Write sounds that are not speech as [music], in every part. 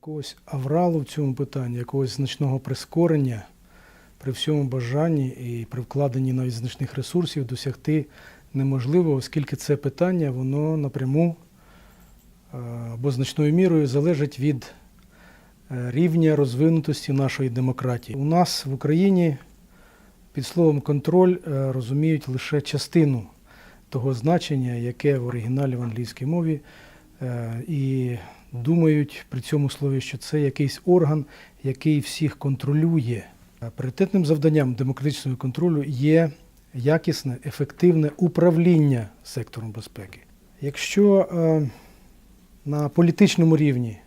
Якогось авралу в цьому питанні, якогось значного прискорення при всьому бажанні і при вкладенні навіть значних ресурсів досягти неможливо, оскільки це питання воно напряму е, або значною мірою залежить від е, рівня розвинутості нашої демократії. У нас в Україні під словом контроль е, розуміють лише частину того значення, яке в оригіналі в англійській мові, і думають при цьому слові, що це якийсь орган, який всіх контролює. Пріоритетним завданням демократичного контролю є якісне, ефективне управління сектором безпеки. Якщо е, на політичному рівні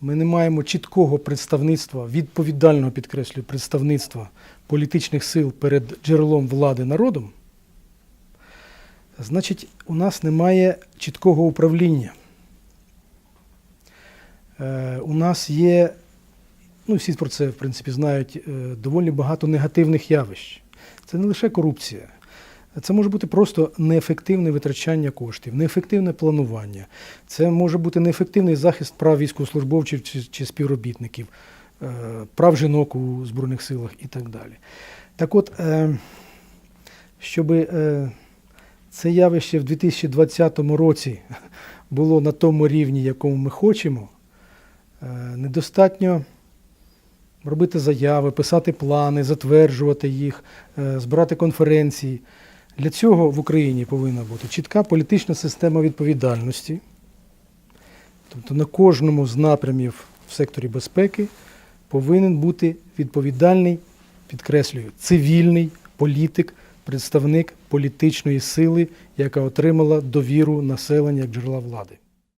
ми не маємо чіткого представництва, відповідального підкреслюю, представництва політичних сил перед джерелом влади народом, значить, у нас немає чіткого управління. Е, У нас є, ну всі про це в принципі знають, е, доволі багато негативних явищ. Це не лише корупція. Це може бути просто неефективне витрачання коштів, неефективне планування. Це може бути неефективний захист прав військовослужбовців чи, чи співробітників, е, прав жінок у Збройних силах і так далі. Так от, щоб це явище в 2020 році [laughs] було на тому рівні, якому ми хочемо, недостатньо робити заяви, писати плани, затверджувати їх, е, збирати конференції. Для цього в Україні повинна бути чітка політична система відповідальності. Тобто на кожному з напрямів в секторі безпеки повинен бути відповідальний, підкреслюю, цивільний політик, представник політичної сили, яка отримала довіру населення як джерела влади.